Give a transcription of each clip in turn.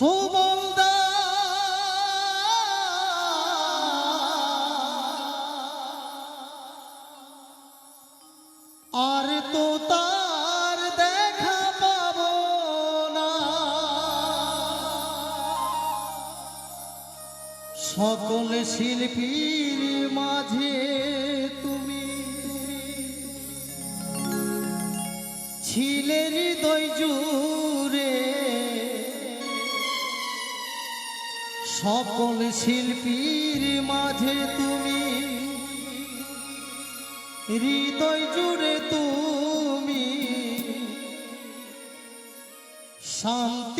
সুবলদা। আর তো তার দেখা পাবো না। সকল শিল্পীর মাঝে তুমি ছিলে হৃদয় সকল শিল্পীর মাঝে তুমি। হৃদয় জুড়ে তুমি। শান্তি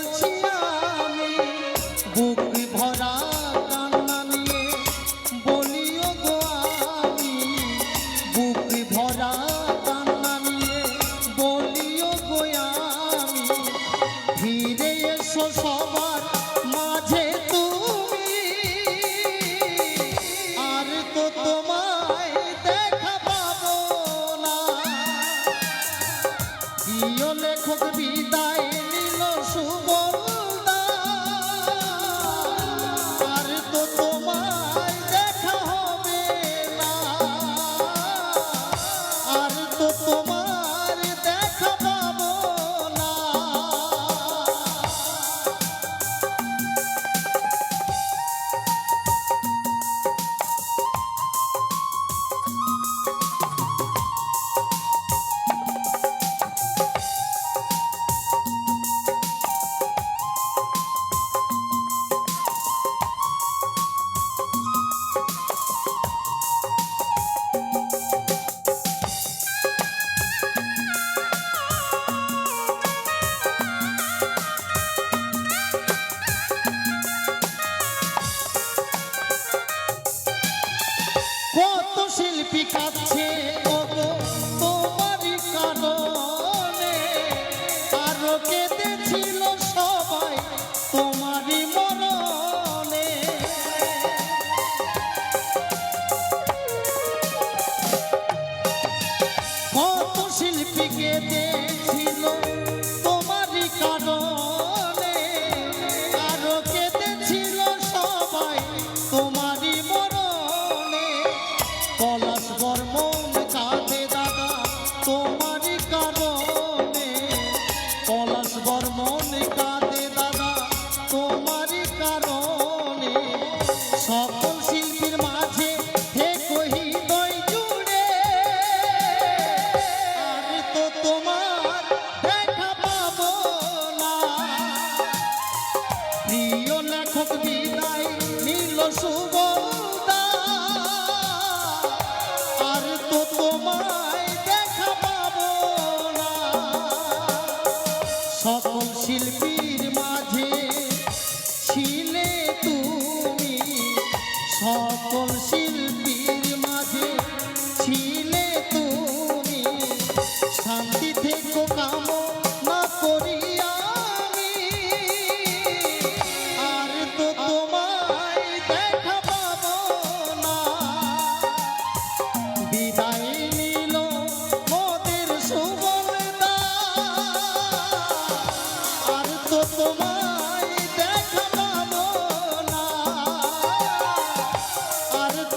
বলছি ভরা কান্না নিয়ে বলি ওগো আমি, বুক ভরা কান্না নিয়ে বলি ওগো আমি। ফিরে এসো সবার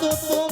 todo